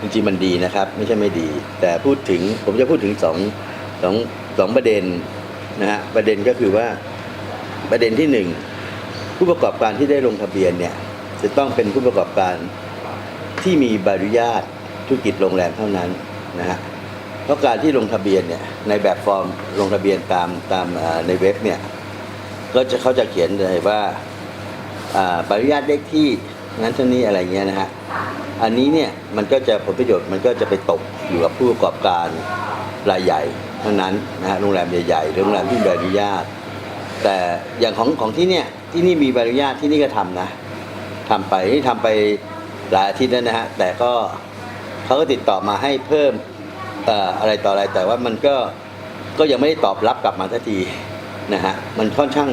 จริงๆมันดีนะครับ ไม่ใช่ไม่ดี แต่พูดถึงผมจะพูดถึงสองสองสองประเด็นนะฮะประเด็นก็คือว่าประเด็นที่หนึ่งผู้ประกอบการที่ได้ลงทะเบียนเนี่ยจะต้องเป็นผู้ประกอบการที่มีใบอนุญาตธุรกิจโรงแรมเท่านั้นนะฮะเพราะการที่ลงทะเบียนเนี่ยในแบบฟอร์มลงทะเบียนตามตามในเว็บเนี่ยก็จะเขาจะเขียนเลยว่าอ่าใบอนุญาตเลขที่ นั้นเท่านี้อะไรเงี้ยนะฮะอันนี้เนี่ยมันก็จะผลประโยชน์มันก็จะไปตกอยู่กับผู้ประกอบการรายใหญ่เท่านั้นนะฮะโรงแรมใหญ่ๆหรือโรงแรมที่มีใบอนุญาต แต่อย่างของของที่เนี่ยที่นี่มีใบอนุญาตที่นี่ก็ทำนะทำไปนี่ทำไปหลายอาทิตย์แล้วนะฮะแต่ก็เขาก็ติดต่อมาให้เพิ่มเอ่ออะไรต่ออะไรแต่ว่ามันก็ก็ยังไม่ได้ตอบรับกลับมาสักทีนะฮะมันค่อนข้าง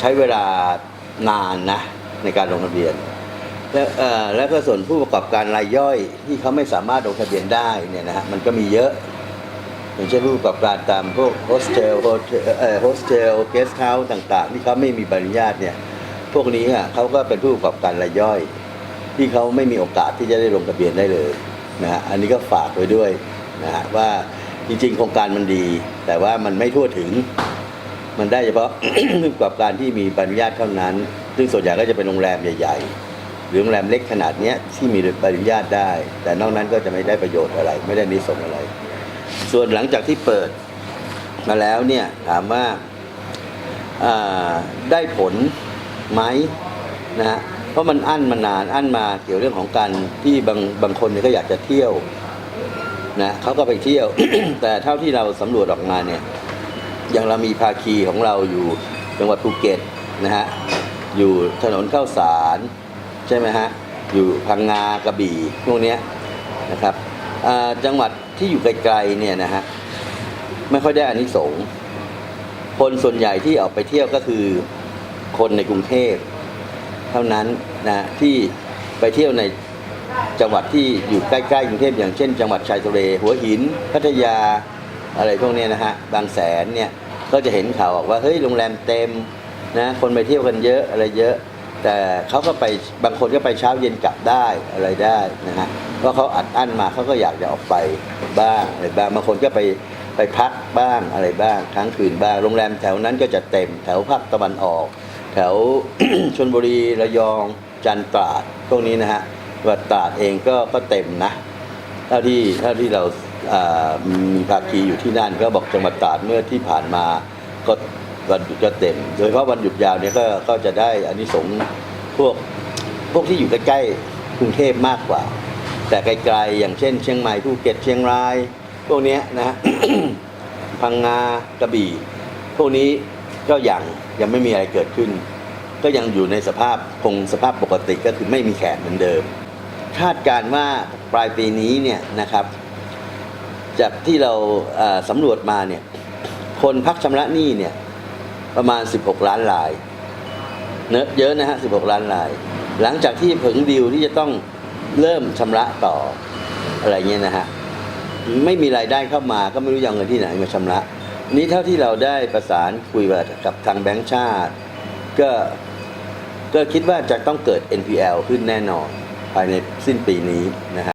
ใช้เวลานานนะในการลงทะเบียน แล้วเอ่อแล้วก็ส่วนผู้ประกอบการรายย่อยที่เขาไม่สามารถลงทะเบียนได้เนี่ยนะฮะมันก็มีเยอะ อย่างเช่นผู้ประกอบการตามพวกโฮสเทลโฮเทลเอ่อโฮสเทลเกสเฮาส์ต่างๆ ที่เขาไม่มีใบอนุญาตเนี่ยพวกนี้อะเขาก็เป็นผู้ประกอบการรายย่อย ที่เขาไม่มีโอกาสที่จะได้ลงทะเบียนได้เลยนะฮะอันนี้ก็ฝากไว้ด้วยนะฮะว่าจริงๆ โครงการมันดี แต่ว่ามันไม่ทั่วถึง มันได้เฉพาะ ผู้ประกอบการที่มีใบอนุญาตเท่านั้น ซึ่งส่วนใหญ่ก็จะเป็นโรงแรมใหญ่ ๆ หรือโรงแรมเล็กขนาดนี้ที่มีใบอนุญาตได้ แต่นอกนั้นก็จะไม่ได้ประโยชน์อะไร ไม่ได้นิสงอะไร ส่วนหลังจากที่เปิดมาแล้วเนี่ยถามว่าอ่าได้ผลไหมนะฮะเพราะมันอั้นมานานอั้นมาเกี่ยวเรื่องของการที่บางบางคนเนี่ยก็อยากจะเที่ยวนะเขาก็ไปเที่ยว แต่เท่าที่เราสำรวจออกมาเนี่ยอย่างเรามีภาคีของเราอยู่จังหวัดภูเก็ตนะฮะอยู่ถนนข้าวสาร ใช่ไหมฮะอยู่พังงากระบี่พวกนี้นะครับจังหวัดที่อยู่ไกลๆเนี่ยนะฮะไม่ค่อยได้อานิสงส์คนส่วนใหญ่ที่ออกไปเที่ยวก็คือคนในกรุงเทพเท่านั้นนะที่ไปเที่ยวในจังหวัดที่อยู่ใกล้ๆกรุงเทพอย่างเช่น จังหวัดชายทะเลหัวหิน พัทยาอะไรพวกนี้นะฮะบางแสนเนี่ยก็จะเห็นข่าวบอกว่าเฮ้ยโรงแรมเต็มนะคนไปเที่ยวกันเยอะอะไรเยอะ แต่เขาก็ไปบางคนก็ไปเช้าเย็นกลับได้อะไรได้นะฮะเพราะเขาอัดอั้นมาเขาก็อยากจะออกไปบ้างอะไรบ้างบางคนก็ไปไปพักบ้างอะไรบ้างค้างคืนบ้างโรงแรมแถวนั้นก็จะเต็มแถวภาคตะวันออก แถวชนบุรีระยองจันตราดพวกนี้นะฮะวัดตราดเองก็ก็เต็มนะเท่าที่เท่าที่เราอ่ามีภาคีอยู่ที่นั่นก็บอกจังหวัดตราดเมื่อที่ผ่านมาก็ วันหยุดก็เต็ม โดยเฉพาะวันหยุดยาวเนี่ยก็ก็จะได้อานิสงส์พวกพวกที่อยู่ใกล้ๆกรุงเทพมากกว่า แต่ไกลๆอย่างเช่น เชียงใหม่ภูเก็ตเชียงราย พวกเนี้ยนะฮะพังงากระบี่ พวกนี้ก็ยังยังไม่มีอะไรเกิดขึ้น ก็ยังอยู่ในสภาพคงสภาพปกติก็คือไม่มีแขกเหมือนเดิม คาดการณ์ว่าปลายปีนี้เนี่ยนะครับ จากที่เราเอ่อสำรวจมาเนี่ยคนพักชำระหนี้เนี่ย ประมาณ 16 ล้านรายเนอะเยอะนะฮะ 16 ล้านราย หลังจากที่ผึงดีลที่จะต้องเริ่มชำระต่ออะไรเงี้ยนะฮะ ไม่มีรายได้เข้ามาก็ไม่รู้จะเอาเงินที่ไหนมาชำระ นี้เท่าที่เราได้ประสานคุยกับทางแบงก์ชาติ ก็ก็คิดว่าจะต้องเกิด NPL ขึ้นแน่นอนภายในสิ้นปีนี้นะฮะ